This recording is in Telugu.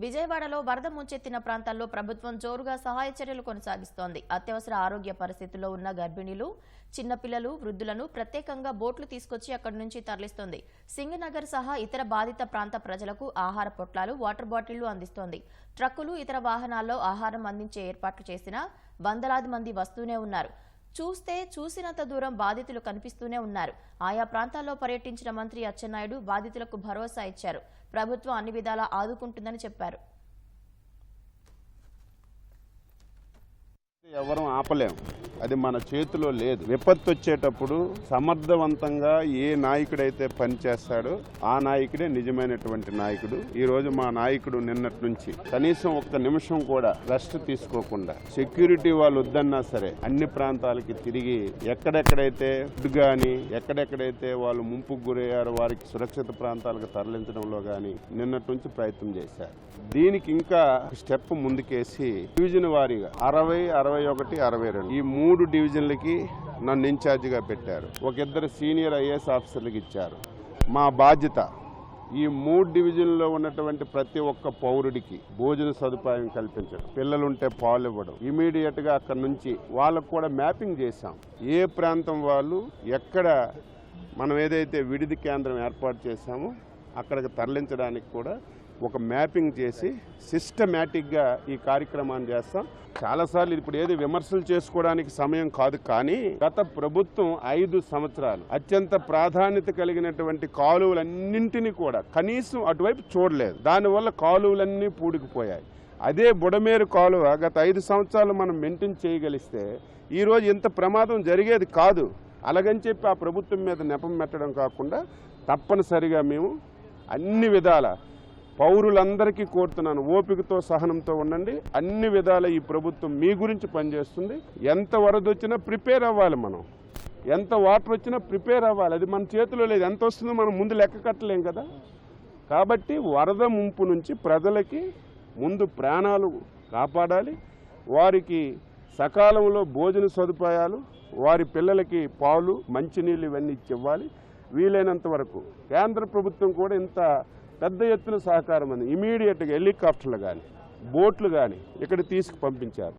విజయవాడలో వరద ముంచెత్తిన ప్రాంతాల్లో ప్రభుత్వం జోరుగా సహాయ చర్యలు కొనసాగిస్తోంది. అత్యవసర ఆరోగ్య పరిస్థితుల్లో ఉన్న గర్భిణీలు చిన్నపిల్లలు వృద్ధులను ప్రత్యేకంగా బోట్లు తీసుకొచ్చి అక్కడి నుంచి తరలిస్తోంది. సింగనగర్ సహా ఇతర బాధిత ప్రాంత ప్రజలకు ఆహార పొట్లాలు వాటర్ బాటిళ్ళు అందిస్తోంది. ట్రక్కులు ఇతర వాహనాల్లో ఆహారం అందించే ఏర్పాట్లు చేసినా వందలాది మంది వస్తూనే ఉన్నారు. చూస్తే చూసినంత దూరం బాధితులు కనిపిస్తూనే ఉన్నారు. ఆయా ప్రాంతాల్లో పర్యటించిన మంత్రి అచ్చెన్నాయుడు బాధితులకు భరోసా ఇచ్చారు. ప్రభుత్వం అన్ని విధాలా ఆదుకుంటుందని చెప్పారు. ఎవరం ఆపలేము. అది మన చేతిలో లేదు. విపత్తు వచ్చేటప్పుడు సమర్థవంతంగా ఏ నాయకుడైతే పనిచేస్తాడో ఆ నాయకుడే నిజమైనటువంటి నాయకుడు. ఈ రోజు మా నాయకుడు నిన్నటి నుంచి కనీసం ఒక్క నిమిషం కూడా రెస్ట్ తీసుకోకుండా సెక్యూరిటీ వాళ్ళు వద్దన్నా సరే అన్ని ప్రాంతాలకి తిరిగి ఎక్కడెక్కడైతే ఫుడ్ కానీ ఎక్కడెక్కడైతే వాళ్ళు ముంపుకు గురయ్యారో వారికి సురక్షిత ప్రాంతాలకు తరలించడంలో కానీ నిన్నటి నుంచి ప్రయత్నం చేశారు. దీనికి ఇంకా స్టెప్ ముందుకేసి డివిజన్ వారీగా అరవై అరవై ఒకటి అరవై రెండు ఈ మూడు మూడు డివిజన్లకి నన్ను ఇన్ఛార్జిగా పెట్టారు. ఒక ఇద్దరు సీనియర్ ఐఏఎస్ ఆఫీసర్లకు ఇచ్చారు. మా బాధ్యత ఈ మూడు డివిజన్లో ఉన్నటువంటి ప్రతి ఒక్క పౌరుడికి భోజన సదుపాయం కల్పించడం పిల్లలుంటే పాలు ఇవ్వడం ఇమీడియట్గా అక్కడ నుంచి వాళ్ళకు కూడా మ్యాపింగ్ చేశాం. ఏ ప్రాంతం వాళ్ళు ఎక్కడ మనం ఏదైతే విడిది కేంద్రం ఏర్పాటు చేశామో అక్కడికి తరలించడానికి కూడా ఒక మ్యాపింగ్ చేసి సిస్టమేటిక్గా ఈ కార్యక్రమాన్ని చేస్తాం. చాలాసార్లు ఇప్పుడు ఏది విమర్శలు చేసుకోవడానికి సమయం కాదు కానీ గత ప్రభుత్వం ఐదు సంవత్సరాలు అత్యంత ప్రాధాన్యత కలిగినటువంటి కాలువలన్నింటినీ కూడా కనీసం అటువైపు చూడలేదు. దానివల్ల కాలువలన్నీ పూడికిపోయాయి. అదే బుడమేరు కాలువ గత ఐదు సంవత్సరాలు మనం మెయింటైన్ చేయగలిస్తే ఈరోజు ఇంత ప్రమాదం జరిగేది కాదు. అలాగని చెప్పి ఆ ప్రభుత్వం మీద నెపం పెట్టడం కాకుండా తప్పనిసరిగా మేము అన్ని విధాల పౌరులందరికీ కోరుతున్నాను ఓపికతో సహనంతో ఉండండి. అన్ని విధాల ఈ ప్రభుత్వం మీ గురించి పనిచేస్తుంది. ఎంత వరద వచ్చినా ప్రిపేర్ అవ్వాలి మనం. ఎంత వాటర్ వచ్చినా ప్రిపేర్ అవ్వాలి. అది మన చేతిలో లేదు. ఎంత వస్తుందో మనం ముందు లెక్క కట్టలేం కదా. కాబట్టి వరద ముంపు నుంచి ప్రజలకి ముందు ప్రాణాలు కాపాడాలి. వారికి సకాలంలో భోజన సదుపాయాలు వారి పిల్లలకి పాలు మంచినీళ్ళు ఇవన్నీ ఇచ్చి ఇవ్వాలి. వీలైనంత వరకు కేంద్ర ప్రభుత్వం కూడా ఇంత పెద్ద ఎత్తున సహకారం అంది ఇమీడియట్గా హెలికాప్టర్లు కానీ బోట్లు కానీ ఇక్కడ తీసుకు పంపించారు.